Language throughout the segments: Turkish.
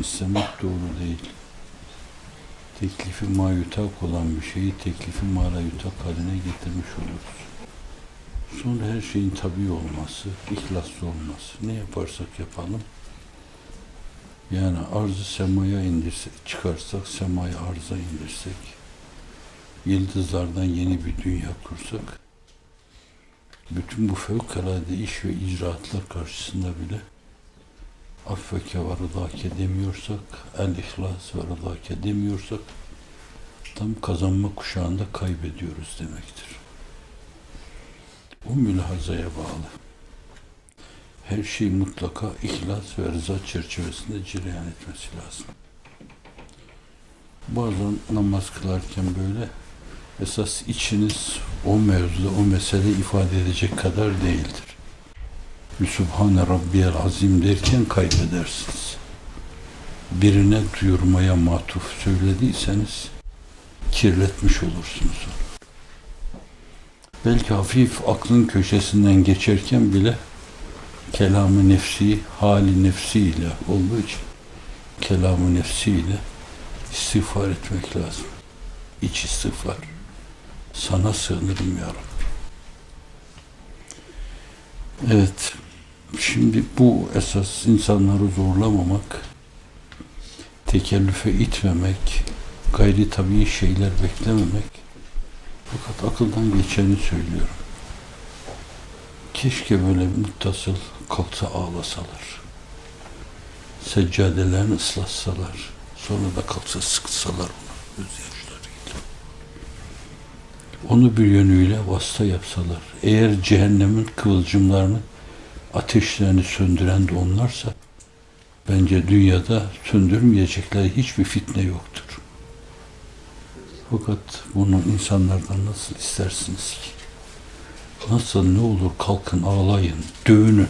istemek doğru değil. Teklifi mayutak olan bir şeyi teklifi malayutak haline getirmiş oluruz. Sonra her şeyin tabii olması, ihlaslı olması. Ne yaparsak yapalım. Yani arzı semaya indirsek, çıkarsak, semaya arza indirsek, yıldızlardan yeni bir dünya kursak, bütün bu fevkalade iş ve icraatlar karşısında bile affeke ve rıdake demiyorsak, el ihlas ve rıdake demiyorsak, tam kazanma kuşağında kaybediyoruz demektir. Bu mülahazaya bağlı. Her şey mutlaka ihlas ve rıza çerçevesinde cereyan etmesi lazım. Bazen namaz kılarken böyle esas içiniz o mevzuda o meseleyi ifade edecek kadar değildir. Bir Sübhane Rabbiyel Azim derken kaybedersiniz. Birine duyurmaya matuf söylediyseniz kirletmiş olursunuz. Belki hafif aklın köşesinden geçerken bile kelamı nefsi, hali nefsiyle olduğu için kelamı nefsiyle istiğfar etmek lazım. İç istiğfar. Sana sığınırım ya Rabbi. Evet. Şimdi bu esas insanları zorlamamak, tekellüfe itmemek, gayri tabii şeyler beklememek. Fakat akıldan geçeni söylüyorum. Keşke böyle muttasıl kalksa ağlasalar. Seccadelerini ıslatsalar. Sonra da kalksa sıksalar onu gözyaşlarıyla. Onu bir yönüyle vasıta yapsalar. Eğer cehennemin kıvılcımlarını, ateşlerini söndüren de onlarsa, bence dünyada söndürmeyecekleri hiçbir fitne yoktur. Fakat bunu insanlardan nasıl istersiniz ki? Nasıl ne olur kalkın ağlayın, dövünün.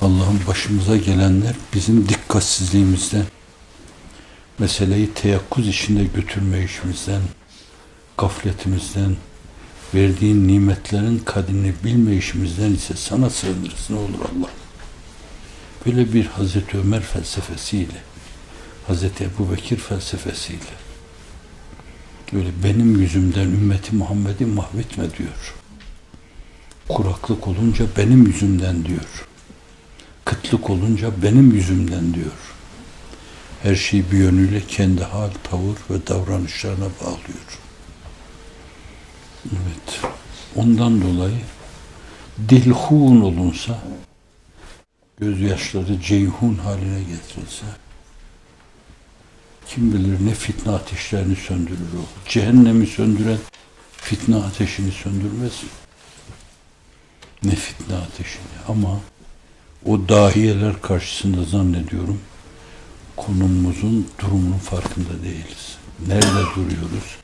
Allah'ın başımıza gelenler bizim dikkatsizliğimizden, meseleyi teyakkuz içinde götürme işimizden, gafletimizden, verdiğin nimetlerin kadrini bilme işimizden ise sana sığınırız ne olur Allah. Böyle bir Hazreti Ömer felsefesiyle, Hazreti Ebu Bekir felsefesiyle, böyle benim yüzümden ümmeti Muhammed'i mahvetme diyor. Kuraklık olunca benim yüzümden diyor. Kıtlık olunca benim yüzümden diyor. Her şeyi bir yönüyle kendi hal, tavır ve davranışlarına bağlıyor. Evet. Ondan dolayı dilhun olunsa, gözyaşları ceyhun haline getirilse, kim bilir ne fitne ateşlerini söndürür o. Cehennemi söndüren fitne ateşini söndürmez mi? Ne fitne ateşini ama o dahiyeler karşısında zannediyorum konumumuzun durumunun farkında değiliz. Nerede duruyoruz?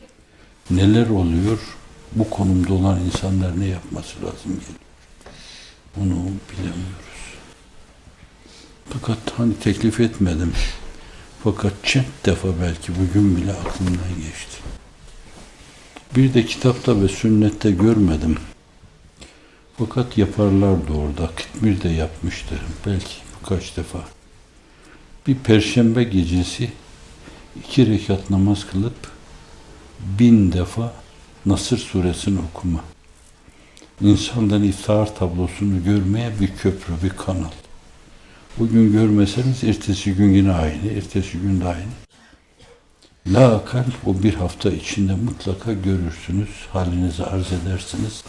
Neler oluyor? Bu konumda olan insanlar ne yapması lazım geliyor. Bunu bilemiyoruz. Fakat hani teklif etmedim. Fakat çent defa belki bugün bile aklımdan geçti. Bir de kitapta ve sünnette görmedim. Fakat yaparlardı orada. Kıtmir de yapmıştı. Belki birkaç defa. Bir perşembe gecesi iki rekat namaz kılıp bin defa Nasır suresini okuma. İnsandan iftar tablosunu görmeye bir köprü, bir kanal. Bugün görmeseniz ertesi gün yine aynı, ertesi gün de aynı. La akal o bir hafta içinde mutlaka görürsünüz, halinizi arz edersiniz.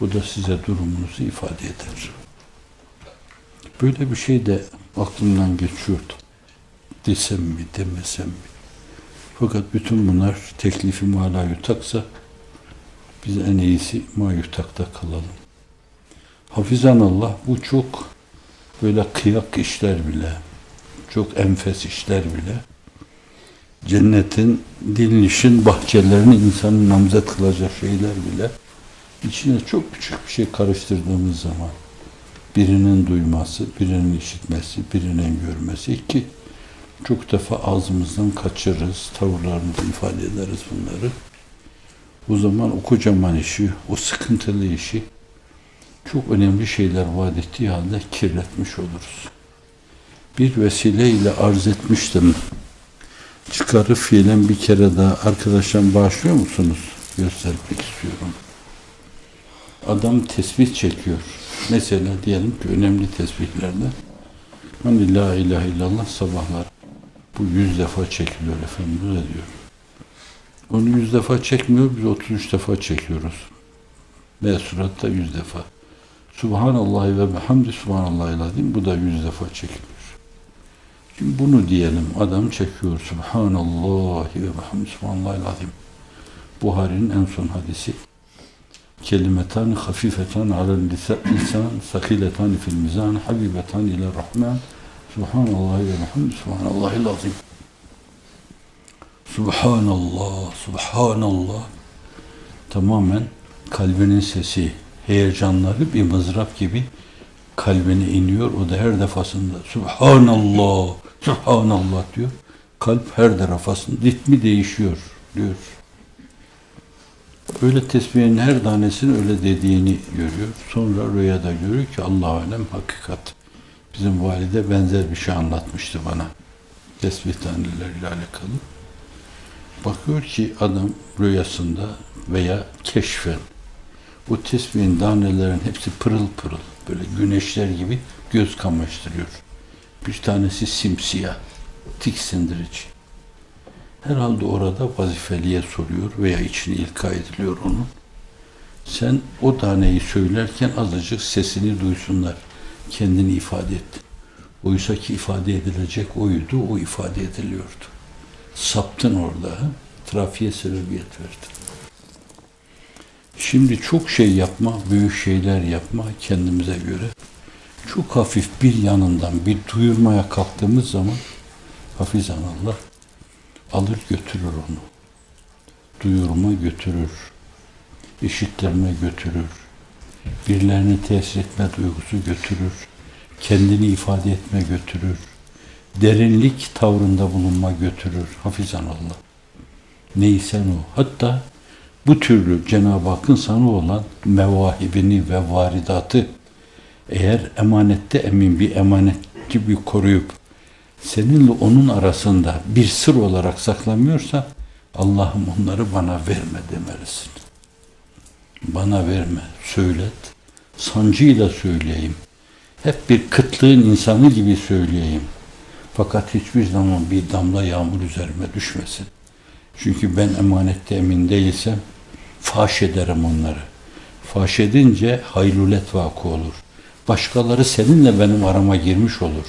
Bu da size durumunuzu ifade eder. Böyle bir şey de aklımdan geçiyordu. Desem mi, demesem mi? Fakat bütün bunlar teklifi mala yutaksa biz en iyisi mayutakta kalalım. Hafizan Allah bu çok böyle kıyak işler bile, çok enfes işler bile, cennetin, dilnişin bahçelerini insanın namzet kılacak şeyler bile, içine çok küçük bir şey karıştırdığımız zaman, birinin duyması, birinin işitmesi, birinin görmesi ki çok defa ağzımızdan kaçırırız, tavırlarımızı ifade ederiz bunları. O zaman o kocaman işi, o sıkıntılı işi çok önemli şeyler vaat ettiği halde kirletmiş oluruz. bir vesileyle arz etmiştim. Çıkarı fiilen bir kere daha arkadaşlar bağışlıyor musunuz? Göstermek istiyorum. Adam tesbih çekiyor. Mesela diyelim ki önemli tesbihlerde hani la ilahe illallah sabahlar bu yüz defa çekiliyor Efendimiz öyle diyor. Onu yüz defa çekmiyor, biz 33 defa çekiyoruz. Ve suratta yüz defa. Subhanallah ve bihamdi subhanallah lazim. Bu da yüz defa çekiliyor. Şimdi bunu diyelim. Adam çekiyor. Subhanallah ve bihamdi subhanallah lazim. Buhari'nin en son hadisi. Kelimetan hafifetan alel lisa- lisan sakiletan fil mizan habibetan ila rahman Subhanallah ve bihamdi subhanallah lazim. Subhanallah, Subhanallah. Tamamen kalbinin sesi, heyecanları bir mızrap gibi kalbine iniyor. O da her defasında Subhanallah, Subhanallah diyor. Kalp her defasında ritmi değişiyor diyor. Öyle tesbihin her tanesini öyle dediğini görüyor. Sonra rüyada görüyor ki Allah alem hakikat. Bizim valide benzer bir şey anlatmıştı bana. Tesbih taneleriyle alakalı. Bakıyor ki adam rüyasında veya keşfen bu tesbihin tanelerin hepsi pırıl pırıl böyle güneşler gibi göz kamaştırıyor. Bir tanesi simsiyah, tiksindirici. Herhalde orada vazifeliye soruyor veya içine ilka ediliyor onun. Sen o taneyi söylerken azıcık sesini duysunlar. Kendini ifade et. Oysa ki ifade edilecek oydu, o ifade ediliyordu saptın orada. Trafiğe sebebiyet verdin. Şimdi çok şey yapma, büyük şeyler yapma kendimize göre. Çok hafif bir yanından bir duyurmaya kalktığımız zaman hafizan Allah alır götürür onu. Duyurma götürür. işittirme götürür. Birilerine tesir etme duygusu götürür. Kendini ifade etme götürür derinlik tavrında bulunma götürür. Hafizan Allah. Neysen o. Hatta bu türlü Cenab-ı Hakk'ın sana olan mevahibini ve varidatı eğer emanette emin bir emanet gibi koruyup seninle onun arasında bir sır olarak saklamıyorsa Allah'ım onları bana verme demelisin. Bana verme, söylet. Sancıyla söyleyeyim. Hep bir kıtlığın insanı gibi söyleyeyim. Fakat hiçbir zaman bir damla yağmur üzerime düşmesin. Çünkü ben emanette emin değilsem faş ederim onları. Faş edince haylulet vakı olur. Başkaları seninle benim arama girmiş olur.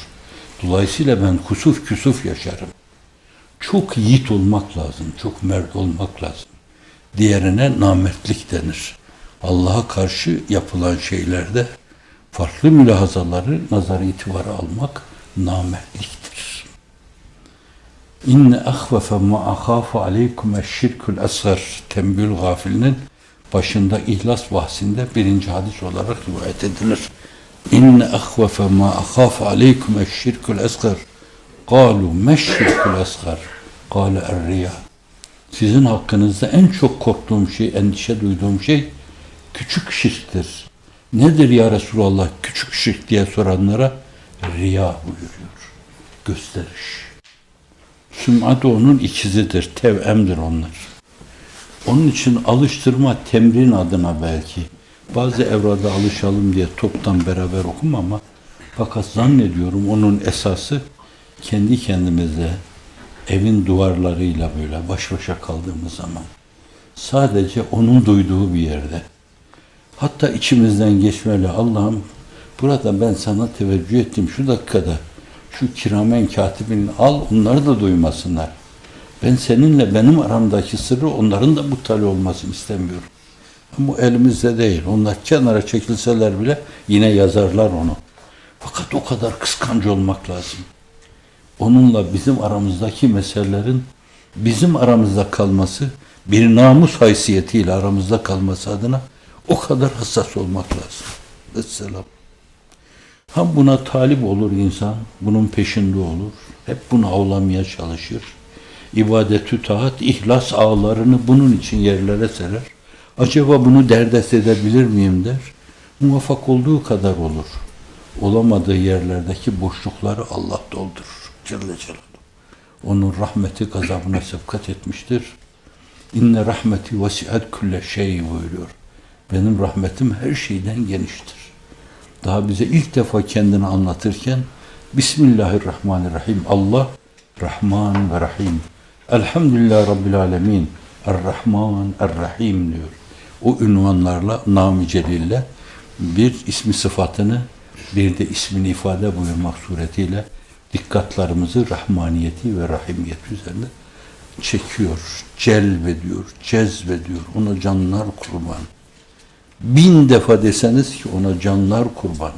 Dolayısıyla ben kusuf küsuf yaşarım. Çok yiğit olmak lazım, çok mert olmak lazım. Diğerine namertlik denir. Allah'a karşı yapılan şeylerde farklı mülahazaları nazar itibara almak namertliktir. İnne ahvefe ma ahafu aleykum eşşirkül esgar tembül gafilinin başında ihlas bahsinde birinci hadis olarak rivayet edilir. İnne ahvefe ma ahafu aleykum eşşirkül esgar Kalu meşşirkül esgar Kale er-riya Sizin hakkınızda en çok korktuğum şey, endişe duyduğum şey küçük şirktir. Nedir ya Resulallah küçük şirk diye soranlara riya buyuruyor. Gösteriş. Süm'at onun ikizidir, tevemdir onlar. Onun için alıştırma, temrin adına belki. Bazı evrada alışalım diye toptan beraber okum ama fakat zannediyorum onun esası kendi kendimizle evin duvarlarıyla böyle baş başa kaldığımız zaman sadece onun duyduğu bir yerde hatta içimizden geçmeli Allah'ım burada ben sana teveccüh ettim şu dakikada şu kiramen katibini al onları da duymasınlar. Ben seninle benim aramdaki sırrı onların da muttali olmasını istemiyorum. Ama elimizde değil. Onlar kenara çekilseler bile yine yazarlar onu. Fakat o kadar kıskancı olmak lazım. Onunla bizim aramızdaki meselelerin bizim aramızda kalması, bir namus haysiyetiyle aramızda kalması adına o kadar hassas olmak lazım. Vesselam. Hem buna talip olur insan, bunun peşinde olur. Hep bunu avlamaya çalışır. İbadetü taat, ihlas ağlarını bunun için yerlere serer. Acaba bunu derdest edebilir miyim der. Muvaffak olduğu kadar olur. olamadığı yerlerdeki boşlukları Allah doldurur. Celle Celaluhu. Onun rahmeti gazabına sebkat etmiştir. İnne rahmeti vesiat külle şey buyuruyor. Benim rahmetim her şeyden geniştir. Daha bize ilk defa kendini anlatırken Bismillahirrahmanirrahim. Allah Rahman ve Rahim. Elhamdülillah Rabbil Alemin. Er-Rahman, Er-Rahim diyor. O ünvanlarla, nam-ı celille bir ismi sıfatını bir de ismini ifade buyurmak suretiyle dikkatlarımızı rahmaniyeti ve rahimiyeti üzerine çekiyor, celbediyor, cezbediyor. Ona canlar kurban. Bin defa deseniz ki ona canlar kurban.